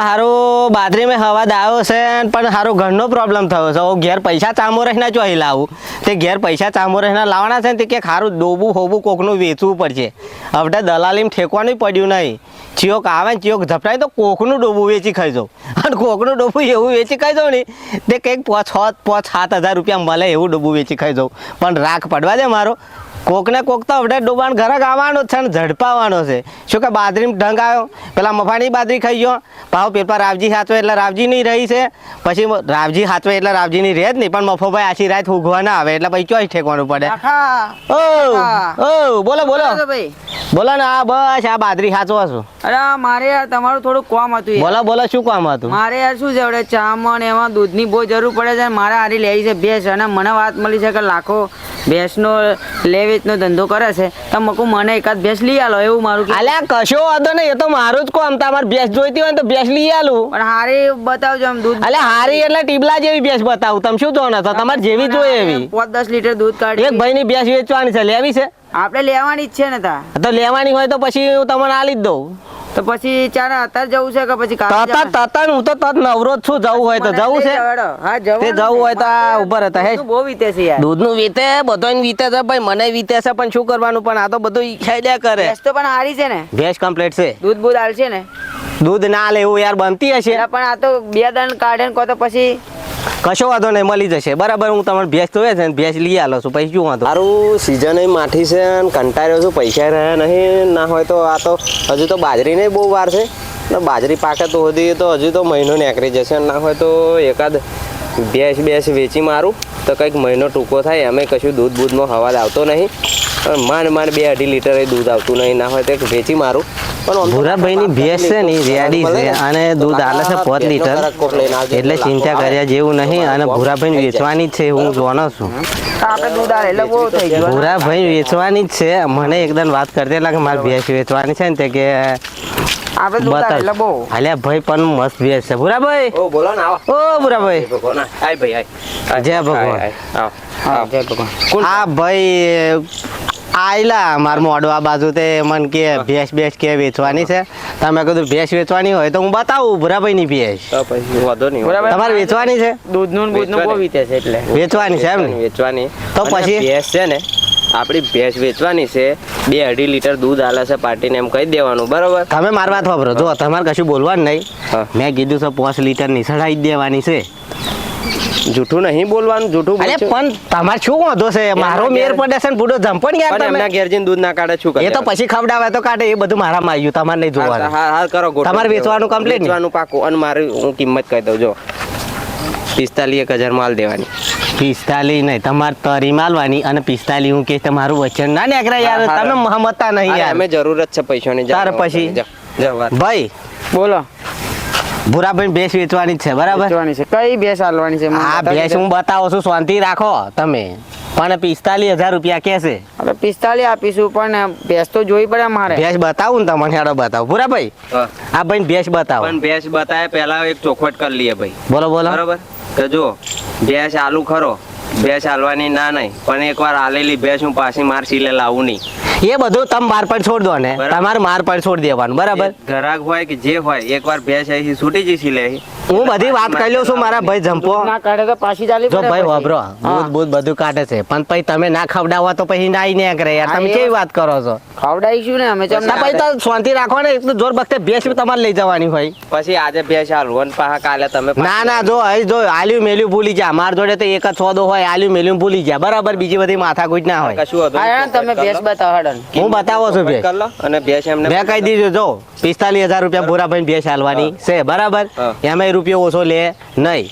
હારું બાદરી હવા દાવ્યો છે પણ હારું ઘરનો પ્રોબ્લેમ થયો છે. હવે ઘેર પૈસા ચામો રહીને જો અહીં લાવું? તે ઘેર પૈસા ચામો રહીને લાવવાના છે ને, તે કે હારું ડોબું હોબું કોકનું વેચવું પડશે. હવે દલાલીમ ઠેકવાનું પડ્યું નહીં. ચિયોક આવે ને, ચિયોક ઝપટાય તો કોકનું ડોબું વેચી ખાઈ જાઉં. અને કોકનું ડોબું એવું વેચી ખાઈ જાઉં ને, તે કંઈક છ, પાંચ સાત હજાર રૂપિયા મળે એવું ડોબું વેચી ખાઈ જાઉં. પણ રાખ પડવા દે મારો. કોકને કોક તો હવે ડોબાણ ઘરે આવવાનો છે ને ઝડપાવાનો છે. શું કે બાદરી ઢંગ આવ્યો? પેલા મફાની બાદરી ખાઈ ગયો. ભાવ પેપર રાવજી સાચવે એટલે રાવજી નહીં રહી છે. પછી રાવજી સાચવે એટલે રાવજી નહીં રહે જ નહીં પણ મફોભાઈ આછી રાત ઉઘવા ના આવે એટલે પછી ચોઈસ ઠેકવાનું પડે? ઓ ઓ બોલો બોલો. બોલો ભાઈ. બોલો ને આ બસ આ બાદરી સાચો છું. અરે મારે યાર તમારું થોડું કોમ હતું બોલો બોલો શું કામ હતું? મારે યાર શું છે આપણે ચામણ એમાં દૂધની બહુ જરૂર પડે છે મારે હારી લેવી છે ભેંસ અને મને વાત મળી છે કે લાખો ભેંસનો લે વેચનો ધંધો કરે છે તો મકુ મને એકાદ ભેંસ લઈ આલો એવું મારું અલ્યા કશો વાંધો નહીં એ તો મારું જ કોમ તમારે ભેંસ જોઈતી હોય ને તો ભેંસ લઈ આલું. પણ હારી બતાવજો આમ દૂધ. અલ્યા હારી એટલે ટીબલા જેવી ભેંસ બતાવું તમે શું જોવાના છો? તમારે જેવી જોઈએ એવી. પાંચ દસ લીટર દૂધ એક કાઢી ભાઈની ભેંસ વેચવાની છે લેવી છે. આપણે લેવાની જ છે ને તા. તો લેવાની હોય તો પછી હું તમને આલી જ દઉં. તો પછી ચાલ અત્યારે જવું છે કે પછી કાલે તત હું તો તત નવરો છું જવું હોય તો જવું છે? હા જવું તે જવું હોય તો આ ઉપર હતા હે? બહુ વીતે છે યાર. દૂધનું વીતે બધોય વીતે છે ભાઈ મને વીતે છે પણ શું કરવાનું? પણ આ તો બધું ઈચ્છાડ્યા કરે. ભેંસ તો પણ હારી છે ને. ભેંસ કમ્પ્લીટ છે. દૂધ બૂધ આલશે ને. દૂધ ના લેવું યાર બનતી હશે. પણ આ તો બે દણ કાઢે ને કહો તો પછી કશો વાંધો નહીં, મળી જશે. બરાબર, હું તમને ભેંસ જોઈએ છે ભેંસ લઈ આલો છું, પછી શું વાંધો? મારું સિઝન માઠી છે અને કંટાળ્યો છું, પૈસા રહ્યા નહીં, ના હોય તો આ તો હજુ તો બાજરીને બહુ વાર છે. ને બાજરી પાકે તો સુધી તો હજુ તો મહિનો નીકળી જશે, ના હોય તો એકાદ ભેંસ ભેંસ વેચી મારું. તો કંઈક મહિનો ટૂંકો થાય અમે કશું દૂધ બૂધનો હવાજ આવતો નહીં. પણ માંડ માંડ બે અઢી લીટર દૂધ આવતું નહીં ના હોય તો વેચી મારું. પણ ભૂરાભાઈની ભેંસ છે ને રેડી છે અને દૂધ આલે છે પાંચ લીટર. એટલે ચિંતા કર્યા જેવું નહીં અને ભૂરાભાઈ વેચવાની જ છે હું જોનો છું. તો આપણે દૂધ આલે એટલે બહુ થઈ ગયું. ભૂરાભાઈ વેચવાની જ છે. મને એકદમ વાત કરતી એટલે કે મારી ભેંસ વેચવાની છે ને તે કે આપણે દૂધ આલે એટલે બહુ. બતાવ. અલ્યા ભાઈ પણ મસ્ત ભેંસ છે. ભૂરાભાઈ ઓ બોલો ને આવો. ઓ ભૂરાભાઈ આય ભાઈ આય. જય ભગવાન. હા. જય ભગવાન. આ ભાઈ આયલા માર મોડો આ બાજુ તે મન કે ભેંસ ભેંસ કે વેચવાની છે. તમે કીધું ભેંસ વેચવાની હોય તો હું બતાવું ભૂરાભાઈની ભેંસ. વાંધો નહીં તમારે વેચવાની છે? દૂધનું ને બૂધનું બહુ વીતે છે એટલે. વેચવાની છે એમ ને? વેચવાની. તો પછી? ભેંસ છે ને આપણી ભેંસ વેચવાની છે. બે અઢી લીટર દૂધ આલે છે પાર્ટીને એમ કહી દેવાનું બરોબર? તમે મારવા વાપરો. જો તમારે કશું બોલવાનું નહીં. મેં કીધું છે પાંચ લીટરની સડાઈ દેવાની છે. જૂઠું નહીં બોલવાનું જૂઠું અરે પણ તમારે શું વાંધો છે? મારો મેર પડે છે ને બુડો જંપણ યાર અને એમના ઘેર જઈને દૂધ ના કાઢે શું કરે એ તો પછી ખવડાવે તો કાઢે એ બધું મારામાં આવ્યું તમારે નહીં જોવાનું. હા હા કરો. તમારે વેચવાનું કમ્પ્લીટ વેચવાનું પાકું અને મારી હું કિંમત કહી દઉં જો. પિસ્તાલીસ એક હજાર માલ દેવાની. પિસ્તાલી નહીં તમારે તરી માલવાની અને પિસ્તાલી હું કે તમારું વચન ના નેકરા યાર. તમે મહમતા નહીં યાર. અમે જરૂરત છે પૈસાની તાર પછી? ભાઈ. બોલો. ભૂરાભાઈ ભેંસ વેચવાની છે બરાબર? વેચવાની છે. કઈ ભેંસ હાલવાની છે? આ ભેંસ હું બતાવું છું શાંતિ રાખો તમે. પણ પિસ્તાલીસ હજાર રૂપિયા કેસે આપણે પિસ્તાલીસ આપીશું પણ ભેંસ તો જોઈ પડે મારે. ભેંસ બતાવું ને તમને હેડો બતાવો. ભૂરાભાઈ. આ ભાઈ ભેંસ બતાવો. પણ ભેંસ બતાવે પહેલા એક ચોખવટ કરી લઈએ ભાઈ. બોલો બોલો. બરોબર? કે જો ભેંસ આલુ ખરો. ભેંસ હાલવાની ના નહીં. પણ એકવાર આલેલી ભેંસ હું પાછી માર સીલે લાવું નહીં. એ બધું તમે માર પર છોડ દો ને. તમારે માર પર છોડ દેવાનું બરાબર? ઘરાક હોય કે જે હોય એકવાર ભેંસ અહીંથી છૂટી જઈ લે. હું બધી વાત કરી લઉં છું મારા ભાઈ જંપો. ના કાઢે તો પાછી ચાલી જો ભાઈ વાબરો વાપરો હા. બૂધ બધું કાઢે છે. પણ પછી તમે ના ખવડાવો તો પછી ના ને કરે યાર. તમે કેવી વાત- કરો છો? ખવડાવીશું ને અમે પછી તો શાંતિ રાખો ને એટલું જોર બખતે ભેંસ તમારે લઈ જવાની હોય. પછી આજે ભેંસ હાલવું અને પાછા કાલે તમે ના ના જો અહીં જો આલ્યું મેલ્યું ભૂલી જાય માર જોડે તો એક જ સોદો હોય આલ્યું મેલ્યું ભૂલી જાય બરાબર બીજી બધી માથાકૂટ ના હોય. કશું તમે ભેંસ બતાવો હડન હું બતાવો છું ભેંસ. કરી લો અને ભેંસ એમને મેં કહી દીધું જો પિસ્તાલીસ હજાર રૂપિયા ભૂરા ભાઈ ભેંસ હાલવાની છે બરાબર? એમાં રૂપિયો ઓછો લે નહીં.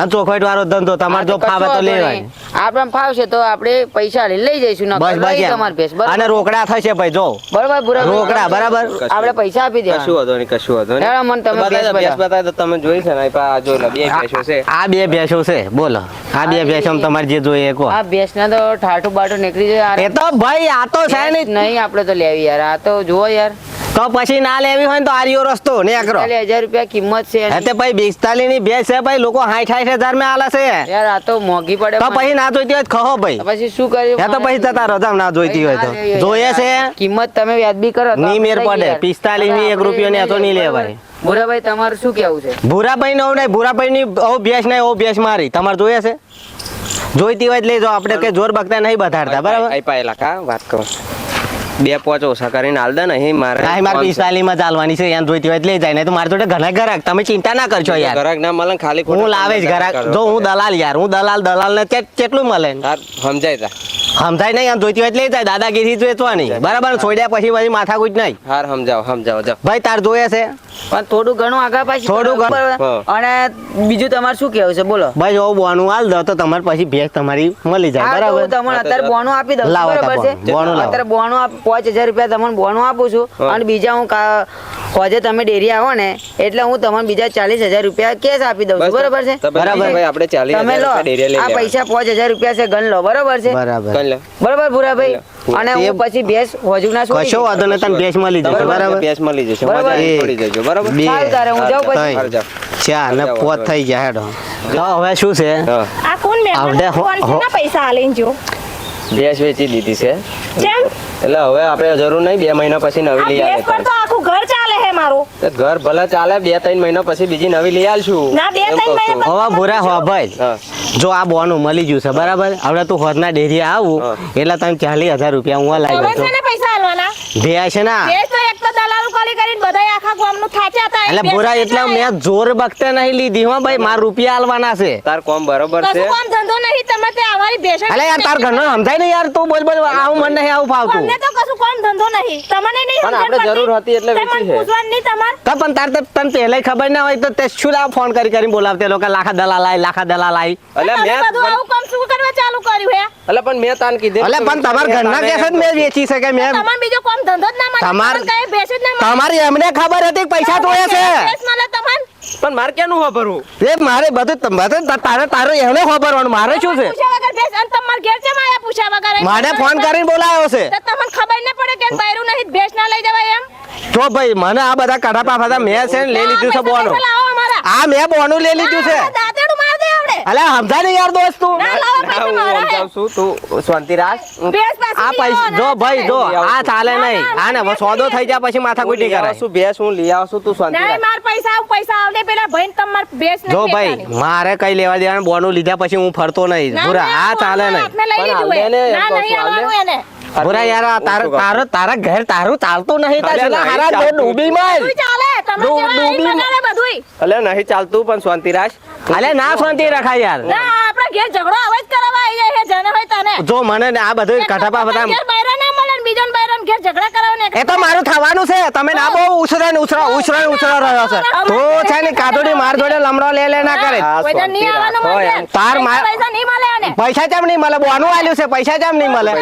અને ચોખવટ વાળો ધંધો તમારે જો ફાવે તો લેવાય. આપણે ફાવશે તો આપણે પૈસા લઈ જઈશું બસ બસ. તમારી ભેંસ. અને રોકડા થશે ભાઈ જો. બરાબર બુરા રોકડા, બરાબર? આપણે પૈસા આપી કશું દેવા હતો નહીં કશું હતો નહીં. મને તમે બતાવી દો, ભેંસ ભેંસ બતાવી. દો, તમે જોઈ છે ને આ જો બે ભેંસો છે. આ બે ભેંસો છે બોલો. આ બે ભેંસો તમારે જે જોઈએ કો આ ભેંસના તો ઠાઠું બાઠું નીકળી જાય એ તો ભાઈ આ તો છે ભેંસ નહીં નહીં આપણે તો લેવી યાર. આ તો જુઓ યાર. તો પછી ના લેવી હોય તો આર્યો રસ્તો ને કરો ચાલીસ હજાર રૂપિયા કિંમત છે. તે ભાઈ પિસ્તાલીસની ભેંસ છે ભાઈ લોકો સાઠ સાઠ હજારમાં આલે છે. યાર આ તો મોંઘી પડે તો પછી ના જોઈતી હોય ખહો ભાઈ. પછી શું કર્યું એ તો પછી તતા રજા ના જોઈતી હોય તો. જોઈએ છે. કિંમત તમે વ્યાજબી કરો ની મેર પડે. પિસ્તાલીસની એક રૂપિયો ને તો નહીં લેવાય. ભૂરાભાઈ તમારું શું કેવું છે? ભૂરાભાઈ નો નહીં ભૂરાભાઈ ની ઓ ભેંસ નહીં ઓ ભેંસ મારી. તમારે જોઈએ છે? જોઈતી હોય તો લઈ જાઓ આપણે કઈ જોર બગતા નહીં બધાડતા. બરાબર? આઈ પાયેલા કા? વાત કરું. બે પોચ ઓછા કરીને આલદા ને અહીં મારે કાંઈ મારે પિસ્તાલીસમાં ચાલવાની છે યાર જોઈતી હોય લઈ જાય ને તો મારે જોડે ઘણા ઘરાક. તમે ચિંતા ના કરજો યાર. ઘરાક ના મળે ખાલી ખોટા હું લાવે જ ઘરાક. જો હું દલાલ યાર હું દલાલ દલાલ ને કેટલું મળે? સમજાય તા. સમજાય નહીં યાર જોઈતી હોય લઈ જાય દાદાગીરી ગીરી વેચવાની બરાબર છોડ્યા પછી પછી માથાકૂટ નહીં. હાર સમજાવો સમજાવો ભાઈ તાર જોયે છે? પણ થોડું ઘણું આગળ પાછું થોડું ઘણું. અને બીજું તમારે શું કેવું છે? બોલો. ભાઈ જો બોનું હાલ દો તો તમારે પછી ભેંસ તમારી મળી જાય. હા, તો હું બરાબર તમને અત્યારે બોનું આપી દઉં છું, બરાબર છે? બોનું. બોનું અત્યારે બોનું પાંચ હજાર રૂપિયા તમને બોનું આપું છું. અને બીજા હું હોજે તમે ડેરી આવો ને એટલે હું તમને બીજા ચાલીસ હજાર રૂપિયા કેશ આપી દઉં છું. બરાબર છે? બરાબર. ભાઈ આપણે ચાલીસ તમે લો. આ પૈસા પાંચ હજાર રૂપિયા છે ગણ લો. બરાબર છે? બરાબર. બરાબર ભૂરાભાઈ? અને હું પછી ભેંસ હોજુના છોડી કશો વાંધો નહીં તને ભેંસ મળી જશે બરાબર ભેંસ મળી જશે મજા. છોડી દેજો બરાબર? બે સારું તારે હું જાઉં પછી. ચાર ને પોત થઈ ગયા હેડો. તો હવે શું છે? આ કોણ આવડે કોણ પૈસા આલીન જો? ભેંસ વેચી દીધી છે. કેમ એટલે હવે આપણે જરૂર નહીં બે મહિના પછી નવી લઈ આવે તો આખું ઘર ચાલે હે મારું. ઘર ભલે ચાલે બે ત્રણ મહિના પછી બીજી નવી લઈ આલશું. ના, બે ત્રણ મહિના હવે ભૂરા હો ભાઈ. હા. જો આ બોનું મળી ગયું છે બરાબર? હવે તું હોરના ડેરી આવું એટલે તમે ચાલીસ હજાર રૂપિયા હું લાવી દઉં પૈસા આલવાના છે ના કરી કરીને બધાય આખા ગામનું હતા એટલે ભેંસ એટલા મેં જોર બગતે નહીં લીધી હો ભાઈ માર રૂપિયા આલવાના છે. તાર કોમ બરોબર છે? કોમ ધંધો નહીં તમે તે આવારી બેસે અલે યાર તાર ઘરનો સમજાય ને યાર તું બોલ બોલ આવું મને નહીં આવું ફાવતું. મને તો કશું કોમ ધંધો નહીં. તમને નહીં પણ સમજણ આપણે જરૂર હતી એટલે વેચી છે. પૂછવાનું નહીં તમારે? તો પણ તાર તો તને પહેલે ખબર ના હોય તો તે શું લાવ ફોન કરી કરીને બોલાવતે લોકો લાખા દલાલ આય લાખા દલાલ આય. અલે મેં બધું આવું કામ શું કરવા ચાલુ એટલે પણ મેં તાન કીધું અલે પણ તમાર ઘરના કે જ મેં વેચી છે કે મેં તમાર બીજો કોમ ધંધો જ ના મળે તમાર- કઈ ભેંસ જ ના મળે તમારી એમને ખબર હતી કે પૈસા તોય છે. ભેંસ મળે તમને પણ મારે ક્યાંનું વાપરવું એ મારે બધું ત- બધું તારે તારે એને ખબરવાનું મારે શું છે? પૂછ્યા વગર ભેંસ અને તમારા ઘેર ચમ આયા પૂછ્યા વગર? મારે ફોન કરીને બોલાયો છે. તમને ખબર ના પડે કે બાયરું નહીં ભેસ ના લઈ જવાય એમ? જો ભાઈ મને આ બધા કડાપા પાફા મેં છે લઈ લીધું છે બોનું પૈસા લાવો અમારા. આ મેં બોનું લઈ લીધું છે ના, દાંતેડું માર દે આવડે અલે સમજાય ને યાર દોસ્ત તું. ના, લાવો પૈસા મારા હે. છું તું શાંતિ રાખ. ભેંસ આ પૈસા જો ભાઈ જો આ ચાલે નહીં. આ ને સોદો થઈ જાય પછી માથા નહીં લઈ કરાય આવશું ભેંસ હું લઈ આવશું તું શાંતિ નહીં રાખ. માર પૈસા આવ પૈસા આવડે પેલા ભાઈને તમાર ભેંસ નથી જો ભાઈ મારે કઈ લેવા દેવાનું બોનું લીધા પછી હું ફરતો નહીં. પૂરા આ ચાલે નહીં. પણ દે ને, નહીં દે. આવવાનું એને. પૂરા યાર આ તાર હું તારા ઘર તારું ચાલતું નહીં તા જલા હારા ચાલતું. ડૂબી માં બધુંય ચાલે તમે ડૂબી- બગાડે બધુંય. અલે નહીં ચાલતું પણ શાંતિ રાખ. અલે ના શાંતિ રાખા યાર. ના આપણા ઘેર ઝઘડો આવે જ કરાવવા આવી જાય છે જને હોય તને. જો મને ને આ બધું કઠાપા બધા ઘેર બૈરા ના મળે ને બીજાને બૈરાને ઘેર ઝઘડા કરાવો ને એ તો મારું થવાનું છે. તમે ના બહુ ઉછરા ને ઉછરા ઉછળો ને ઉછરા રહ્યો છે. તો છે ને કાદોડી માર જોડે લમડો લે લે ના કરે. પૈસા નહીં આવવાનું મળે તાર માર પૈસા નહીં મળે આને. પૈસા કેમ નહીં મળે? બોનું આલ્યું છે પૈસા કેમ નહીં મળે?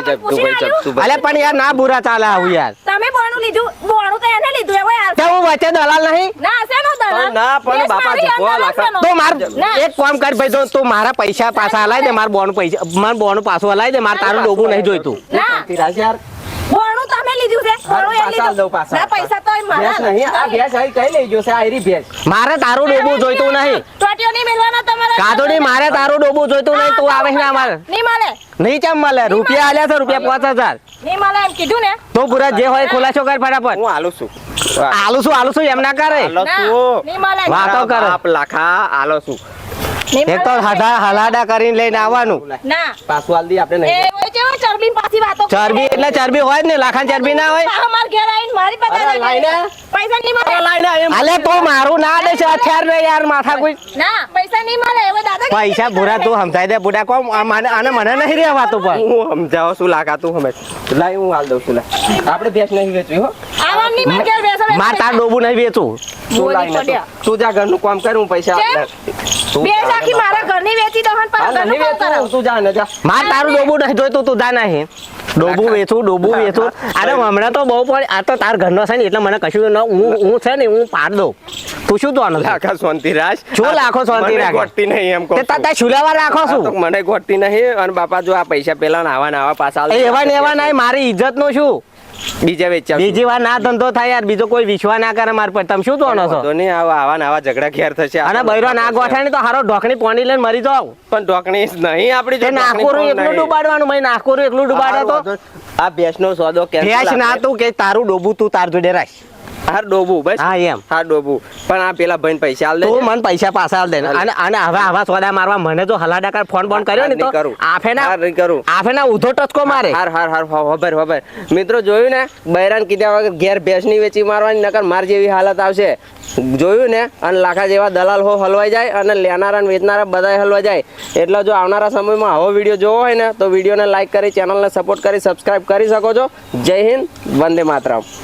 અલે પણ યાર ના બુરા ચાલે આવું યાર. તમે બોનું લીધું બોનું તો એને લીધું હવે યાર. તે હું વચ્ચે દલાલ નહીં? ના શેનો દલાલ? ના, પણ બાપા મારી લાખા. તો માર એક કામ કર ભાઈ જો તું મારા પૈસા પાછા લાવી દે માર બોનું પૈસા માર બોનું પાછું લાવી દે માર તારું ડોબું નહીં જોઈતું. ના. યાર બોણું તમે લીધું છે. બોણું એ લીધું. ના પૈસા તો મારા નહીં આ ભેંસ અહીં કઈ લઈ ગયો છે? આ એરી ભેંસ. મારે તારું ડોબું જોઈતું નહીં. ટોટીઓ નહીં મેલવાના તમારે કાદોડી મારે તારું ડોબું જોઈતું નહીં. તું આવે ના મારે નહીં મળે નહીં કેમ મળે રૂપિયા આલ્યા છે રૂપિયા પાંચ હજાર. નહીં મળે એમ કીધું ને. તો પૂરા જે હોય ખુલાસો કર ફટાફટ. હું આલું છું. આલુ એમ ના કરે. છું. વાહ. વાતો કરો. બાપ લાખા આલો છું. એક તો હલાડા કરીને લઈને આવવાનું. ના. પાછું આલ દી આપણે નહીં ચરબી પાછી વાતો ચરબી એટલે ચરબી હોય ને લાખા ચરબી ના હોય. પાછો ઘેર આવીને મારી પાસે લાઈને. પૈસા નહીં મળે. અલે તું મારું ના દે છે અત્યાર ને યાર માથા કોઈ. ના પૈસા નહીં મળે. હવે દાદા પૈસા ભૂરા તું સમજાય દે બુડા કોમ. આને મને નહીં રહેવાતું પણ હું સમજાવો શું લાગા તું સમજ લાય હું હાલ દઉં છું લા આપણે ભેંસ નહીં વેચવી હો. આવામ નહીં મારા ઘેર બેસો બેસો માર તાર ડોબું નહીં વેચું. તું લાઈને. તું- તું જા ઘરનું કામ કરું પૈસા? તું બે આખી મારા ઘરની વેચી દો પર ઘરનું કામ વેચવું, તું જા ને જા. માર તારું ડોબું નહીં જોઈતું તું જા નહીં ડોબું વેચું ડોબું વેચું. અરે હમણાં તો બહુ પડે આ તો તાર ઘરનો છે ને એટલે મને કશું ન હું હું છે ને હું પાડ દઉં. તું શું તો આનો? શાંતિ રાખ. શું લાખો શાંતિ મને રાખ? નહીં એમ કહું તે છુલાવા રાખો છું મને ગોટતી નહીં અને બાપા જો આ પૈસા પેલા ને આવા ને આવા પાછા એવા ને એવા નહીં મારી ઇજ્જતનું શું? બીજા વેચ્યા બીજી વાર ના ધંધો થાય યાર બીજો કોઈ વિશ્વાસ ના કરે માર પર. તમે શું જોવાનો છો? તો નહીં આવા આવા ને આવા ઝઘડા ઘેર થશે અને બૈરો ના ગોઠાણી તો હારો ઢોકણી પોણી લઈને મરી જાવ પણ ઢોકણી નહીં આપણી જો નાકોરું એકલું. ડુબાડવાનું ભાઈ નાકોરું એકલું ડુબાડે તો. આ ભેંસનો સોદો કે ભેંસ ના તું કે તારું ડોબું તું તાર જોડે રાખ. હાર ડોબું બસ? હા એમ. હા ડોબું પણ આ પેલા ભાઈને પૈસા આલ દે તું મને પૈસા પાછા આલ દે અને અને હવે આવા સોદા મારવા મને જો હલાડાકાર ફોન બોન કર્યો ને તો આફે ના હાર કરું. આફે ના ઉધો ટચકો મારે. હાર હાર હાર ખબર ખબર મિત્રો જોયું ને? બૈરાન કીધા વગર ઘેર ભેંસની વેચી મારવાની નકર માર જેવી હાલત આવશે. જોયું ને? અને લાખા જેવા દલાલ હો હલવાઈ જાય અને લેનારા અને વેચનારા બધાય હલવાઈ જાય. એટલે જો આવનારા સમયમાં આવો વીડિયો જોવો હોય ને તો વિડીયોને લાઈક કરી ચેનલને સપોર્ટ કરી સબસ્ક્રાઇબ કરી શકો છો. જય હિન્દ વંદે માતરમ.